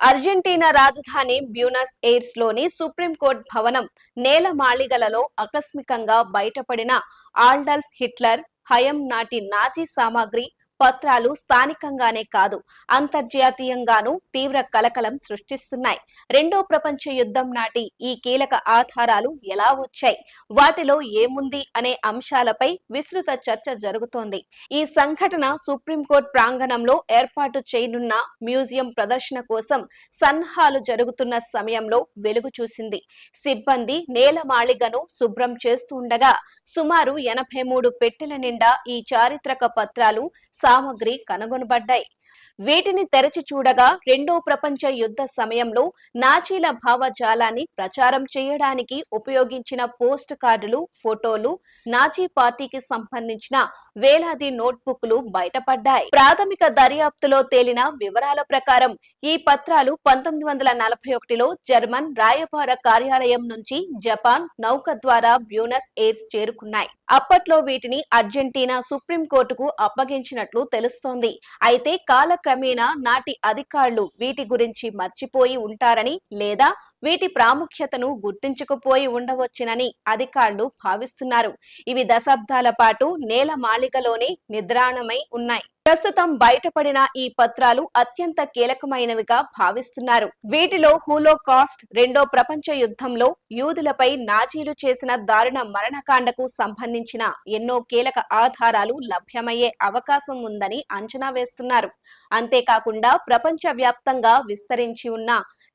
Argentina రాజధాని Buenos ఎయిర్స్లోని supreme court భవనం నేల మాళిగలలో ఆకస్మికంగా బయటపడిన ఆల్డల్ఫ్ హిట్లర్ హయం నాటి నాజీ సామాగ్రి పత్రాలు స్థానికంగానే కాదు అంతర్జాతీయంగానూ తీవ్ర కలకలం సృష్టిస్తున్నాయి. రెండో ప్రపంచ యుద్ధం నాటి ఈ కీలక ఆధారాలు ఎలా వచ్చాయి? వాటిలో ఏముంది అనే అంశాలపై విస్తృత చర్చ జరుగుతోంది. ఈ సంఘటన సుప్రీంకోర్టు ప్రాంగణంలో ఏర్పాటు చేయనున్న మ్యూజియం ప్రదర్శన కోసం సన్నాహాలు జరుగుతున్న సమయంలో వెలుగు చూసింది. సిబ్బంది నేలమాళిగను శుభ్రం చేస్తుండగా సుమారు ఎనభై మూడు పెట్టెల నిండా ఈ చారిత్రక పత్రాలు సామాగ్రి కనుగొనబడ్డాయి. వీటిని తెరచి చూడగా రెండో ప్రపంచ యుద్ధ సమయంలో నాచీల భావజాలాన్ని ప్రచారం చేయడానికి ఉపయోగించిన పోస్ట్ కార్డులు ఫోటోలు నాచీ పార్టీకి సంబంధించిన వేలాది నోట్బుక్లు బయటపడ్డాయి. ప్రాథమిక దర్యాప్తులో తేలిన వివరాల ప్రకారం ఈ పత్రాలు పంతొమ్మిది వందల నలభై ఒకటిలో జర్మన్ రాయబార కార్యాలయం నుంచి జపాన్ నౌక ద్వారా బ్యూనస్ ఎయిర్స్ చేరుకున్నాయి. అప్పట్లో వీటిని అర్జెంటీనా సుప్రీం కోర్టుకు అప్పగించినట్లు తెలుస్తోంది. అయితే కాలక్రమేణా నాటి అధికారులు వీటి గురించి మర్చిపోయి ఉంటారని లేదా వీటి ప్రాముఖ్యతను గుర్తించకపోయి ఉండవచ్చునని అధికారులు భావిస్తున్నారు. ఇవి దశాబ్దాల పాటు నేల మాళికలోనే నిద్రాణమై ఉన్నాయి. ప్రస్తుతం బయటపడిన ఈ పత్రాలు అత్యంత కీలకమైనవిగా భావిస్తున్నారు. వీటిలో హూలో కాస్ట్ రెండో ప్రపంచ యుద్ధంలో యూదులపై నాజీలు చేసిన దారుణ మరణకాండకు సంబంధించిన ఎన్నో కీలక ఆధారాలు లభ్యమయ్యే అవకాశం ఉందని అంచనా వేస్తున్నారు. అంతేకాకుండా ప్రపంచ వ్యాప్తంగా విస్తరించి ఉన్న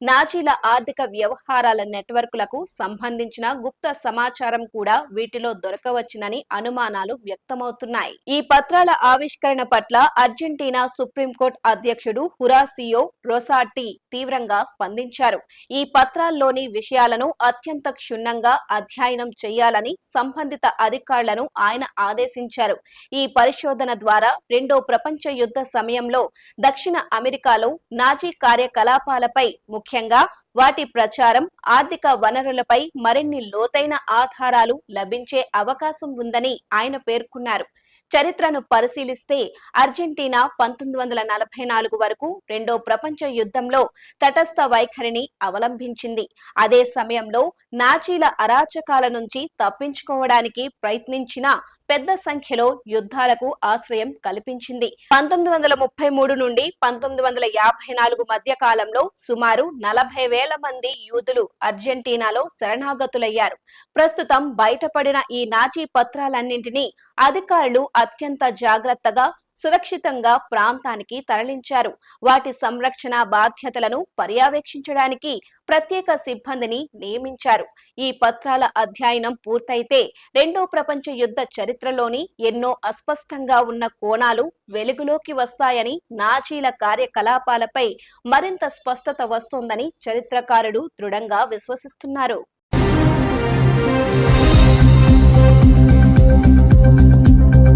నాజీల ఆర్థిక వ్యవహారాల నెట్వర్క్లకు సంబంధించిన గుప్త సమాచారం కూడా వీటిలో దొరకవచ్చునని అనుమానాలు వ్యక్తమవుతున్నాయి. ఈ పత్రాల ఆవిష్కరణ పట్ల అర్జెంటీనా సుప్రీంకోర్టు అధ్యక్షుడు హురాసియో రొసాటి తీవ్రంగా స్పందించారు. ఈ పత్రాల్లోని విషయాలను అత్యంత క్షుణ్ణంగా అధ్యయనం చేయాలని సంబంధిత అధికారులను ఆయన ఆదేశించారు. ఈ పరిశోధన ద్వారా రెండో ప్రపంచ యుద్ధ సమయంలో దక్షిణ అమెరికాలో నాజీ కార్యకలాపాలపై ముఖ్యంగా వాటి ప్రచారం ఆర్థిక వనరులపై మరిన్ని లోతైన ఆధారాలు లభించే అవకాశం ఉందని ఆయన పేర్కొన్నారు. చరిత్రను పరిశీలిస్తే అర్జెంటీనా పంతొమ్మిది వందల నలభై నాలుగు వరకు రెండో ప్రపంచ యుద్ధంలో తటస్థ వైఖరిని అవలంబించింది అదే సమయంలో నాచీల అరాచకాల నుంచి తప్పించుకోవడానికి ప్రయత్నించిన పెద్ద సంఖ్యలో యుద్ధాలకు ఆశ్రయం కల్పించింది. పంతొమ్మిది వందల ముప్పై మూడు నుండి పంతొమ్మిది వందల యాభై నాలుగు మధ్య కాలంలో సుమారు నలభై వేల మంది యూదులు అర్జెంటీనాలో శరణాగతులయ్యారు. ప్రస్తుతం బయటపడిన ఈ నాజీ పత్రాలన్నింటినీ అధికారులు అత్యంత జాగ్రత్తగా సురక్షితంగా ప్రాంతానికి తరలించారు. వాటి సంరక్షణ బాధ్యతలను పర్యవేక్షించడానికి ప్రత్యేక సిబ్బందిని నియమించారు. ఈ పత్రాల అధ్యయనం పూర్తయితే రెండో ప్రపంచ యుద్ధ చరిత్రలోని ఎన్నో అస్పష్టంగా ఉన్న కోణాలు వెలుగులోకి వస్తాయని నాచీల కార్యకలాపాలపై మరింత స్పష్టత వస్తోందని చరిత్రకారుడు దృఢంగా విశ్వసిస్తున్నారు.